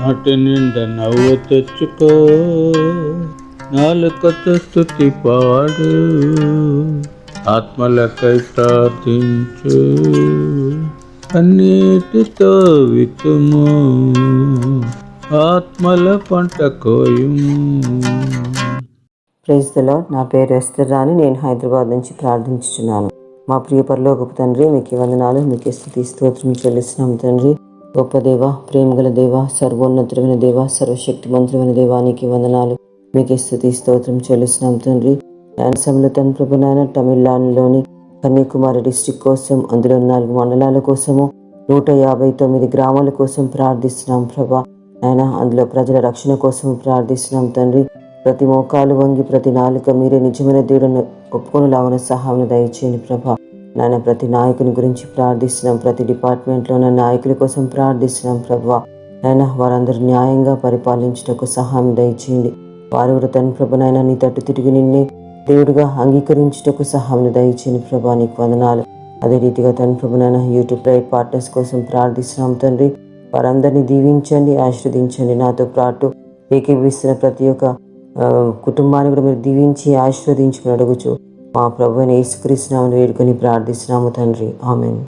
నాటి నిండా నవ్వు తెచ్చుకో. నాలుకతో స్థుతి పాడు. ఆత్మలకై ప్రార్థించు. అన్నిటితో వితుము ఆత్మల పంట కోయుము. ప్రైజ్ నా పేరు ఎస్తరాని నేను హైదరాబాద్ నుంచి ప్రార్థించుచున్నాను. మా ప్రియ పరలోకపు తండ్రి మీకు వందనాలు మీకు స్థుతి స్తోత్రం చెల్లిస్తున్నాం తండ్రి. గొప్ప దేవ ప్రేమగల దేవ సర్వోన్నతుడమైన దేవ సర్వశక్తి మంత్రమైన దేవానికి వందనాలు. మీకు స్థుతి స్తోత్రం చెల్లిస్తున్నాం తండ్రి. యాన్సంలో తన ప్రభునైన తమిళనాడులోని కన్యాకుమారి డిస్టిక్ కోసం అందులో నాలుగు మండలాల కోసము నూట యాభై తొమ్మిది గ్రామాల కోసం ప్రార్థిస్తున్నాం ప్రభా. ఆయన అందులో ప్రజల రక్షణ కోసం ప్రార్థిస్తున్నాం తండ్రి. ప్రతి మోకాలు వంగి ప్రతి నాలుక మీరే నిజమైన దేవుడిని ఒప్పుకొని లాగిన సహాయం దయచేయండి ప్రభా. నాయన ప్రతి నాయకుని గురించి ప్రార్థిస్తున్నాం. ప్రతి డిపార్ట్మెంట్లో ఉన్న నాయకుల కోసం ప్రార్థిస్తున్నాం ప్రభా. నాయన వారందరూ న్యాయంగా పరిపాలించుటకు సహాయం దయచేయండి. వారు కూడా తన ప్రభనైనా నీ తట్టు తిరిగి నిన్నే దేవుడిగా అంగీకరించుటకు సహాయం దయచేయండి ప్రభా. నీకు వందనాలు. అదే రీతిగా తన ప్రభునైనా యూట్యూబ్ లైవ్ పార్ట్నర్స్ కోసం ప్రార్థిస్తున్నాం తండ్రి. వారందరినీ దీవించండి ఆశీర్వదించండి. నాతో పాటు ఏకీభవిస్తున్న ప్రతి ఒక్క కుటుంబాన్ని కూడా మీరు దీవించి ఆశీర్వదించుకుని అడుగుచు. మా ప్రభు యేసుక్రీస్తునామని వేడుకొని ప్రార్థిస్తున్నాము తండ్రి. ఆమెన్.